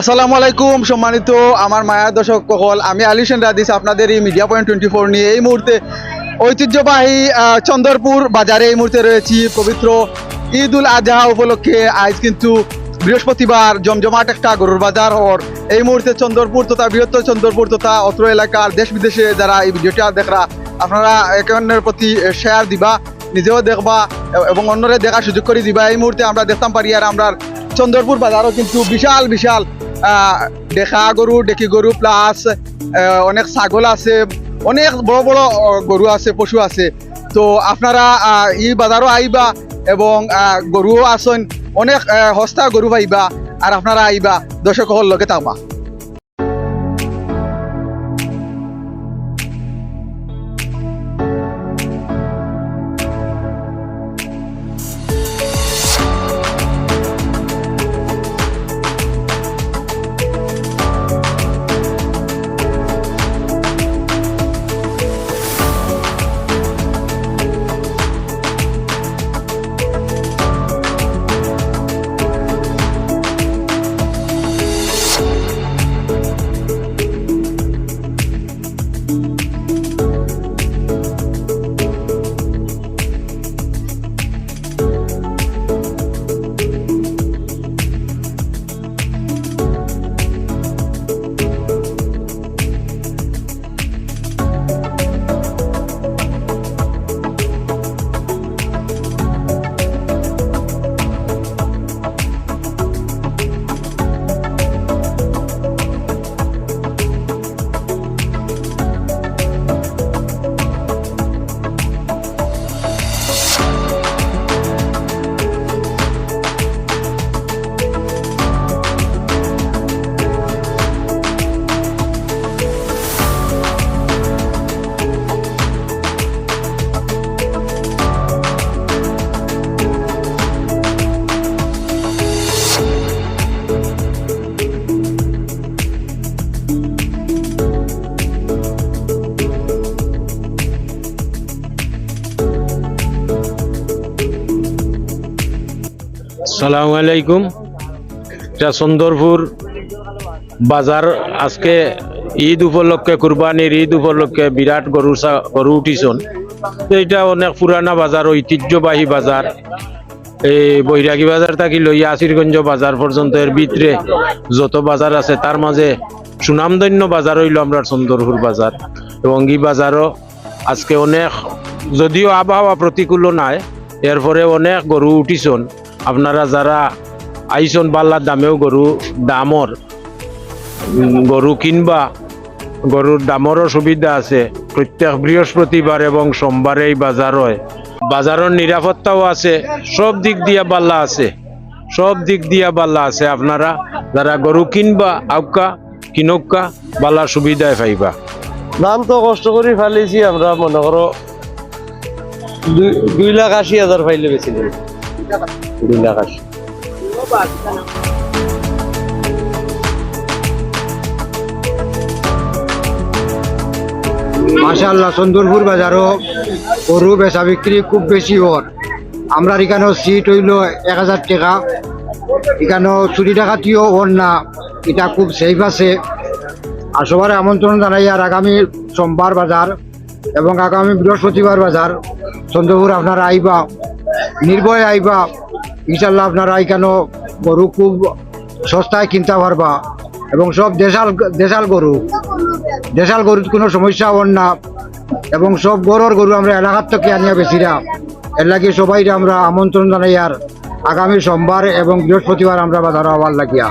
আসসালামু আলাইকুম, সম্মানিত আমার মায়া দর্শক সকল। আমি আলী সেন রাদিস, আপনাদের এই মিডিয়া পয়েন্ট টোয়েন্টি ফোর নিয়ে এই মুহূর্তে ঐতিহ্যবাহী চন্দরপুর বাজারে এই মুহূর্তে রয়েছি। পবিত্র ঈদ উল আজহা উপলক্ষে আজ কিন্তু বৃহস্পতিবার জমজমাট একটা গরুর বাজার হর এই মুহূর্তে চন্দরপুর তথা বৃহত্তর চন্দরপুর তথা অত্র এলাকার দেশ বিদেশে যারা এই ভিডিওটা দেখরা, আপনারা একে অন্যের প্রতি শেয়ার দিবা, নিজেও দেখবা, এবং অন্যরে দেখার সুযোগ করে দিবা। এই মুহূর্তে আমরা দেখতাম পারি আর আমরা চন্দরপুর বাজারও কিন্তু বিশাল বিশাল দেখা গরু ডেকি গরু প্লাস অনেক ছাগল আছে, অনেক বড় বড় গরু আছে, পশু আছে। তো আপনারা ই বাজারও আইবা এবং গরুও আছেন, অনেক সস্তা গরু পাইবা আর আপনারা আইবা দর্শক লগে থাকবা। you সালামু আলাইকুম। এটা সুন্দরপুর বাজার। আজকে ঈদ উপলক্ষে, কুরবানির ঈদ উপলক্ষে বিরাট গরু গরু উঠিছন। এটা অনেক পুরানা বাজার, ঐতিহ্যবাহী বাজার। এই বৈরাগী বাজার থাকি লইয়া আসিরগঞ্জ বাজার পর্যন্ত এর ভিতরে যত বাজার আছে, তার মাঝে সুনামধন্য বাজার হইল আমরা সুন্দরপুর বাজার। এবং এই বাজারও আজকে অনেক, যদিও আবহাওয়া প্রতিকূল নাই, এরপরে অনেক গরু উঠিছন। আপনারা যারা আইসন বাল্লার দামেও গরু, দামর গরু কিনবা, গরুর দামরও সুবিধা আছে। প্রত্যেক বৃহস্পতিবার এবং সোমবারে এই বাজার হয়। বাজারের নিরাপত্তাও আছে, সব দিক দিয়া বাল্লা আছে। সব দিক দিয়া বাল্লা আছে। আপনারা যারা গরু কিনবা, আউকা কিনকা বাল্লার সুবিধায় পাইবা। দাম তো কষ্ট করে ফেলেছি, আমরা মনে করো দুই লাখ আশি হাজার ফাইলে বেশি দুই মাশাল্লাহ সুন্দরপুর বাজারও গরু বেচা বিক্রি খুব বেশি ওর আমরা এখানেও সিট হইল এক হাজার টাকা। এখানেও চুরি ডাকাতিও ওর না, এটা খুব সেফ আছে। আর সবার আমন্ত্রণ জানাই আর আগামী সোমবার বাজার এবং আগামী বৃহস্পতিবার বাজার। চন্দ্রপুর আপনারা আইবা, নির্ভয় আইবা। ইনশাল্লাহ আপনারা এখানেও গরু খুব সস্তায় কিনতে পারবা। এবং সব দেশাল দেশাল গরু। দেশাল গরুর কোনো সমস্যা হন না। এবং সব গরুর গরু আমরা এলাকার থেকে আনিয়া বেশিরা এর লাগে সবাই আমরা আমন্ত্রণ জানাই আর আগামী সোমবার এবং বৃহস্পতিবার আমরা বাজার হওয়ার লাগিয়া।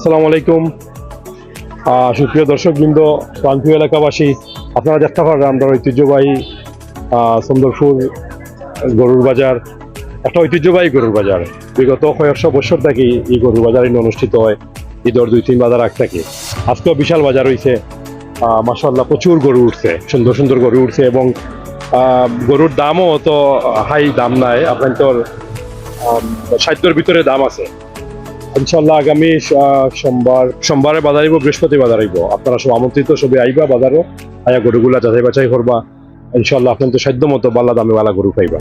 আসসালামু আলাইকুম। সুপ্রিয় দর্শকবৃন্দ প্রান্তীয় এলাকাবাসী, আপনারা দেখতে পারেন আমরা ঐতিহ্যবাহী সুন্দরপুর গরুর বাজার, একটা ঐতিহ্যবাহী গরুর বাজার। বিগত কয়েকশো বছর থেকে এই গরুর বাজার অনুষ্ঠিত হয় ঈদর দুই তিন বাজার আগ থেকে। আজকেও বিশাল বাজার হয়েছে মাসাল্লাহ প্রচুর গরু উঠছে, সুন্দর সুন্দর গরু উঠছে এবং গরুর দামও তো হাই দাম নাই, আপনার তোর সাহিত্যর ভিতরে দাম আছে। ইনশাল্লাহ আগামী সোমবার, সোমবারে বাজার আইব, বৃহস্পতিবার আইব। আপনারা সব আমন্ত্রিত, সবই আইবা বাজারও। আয়া গরুগুলা যাচাই বাছাই করবা। ইনশাল্লাহ আপনার তো সাধ্য মতো বাল্লা দামে বালা গরু পাইবা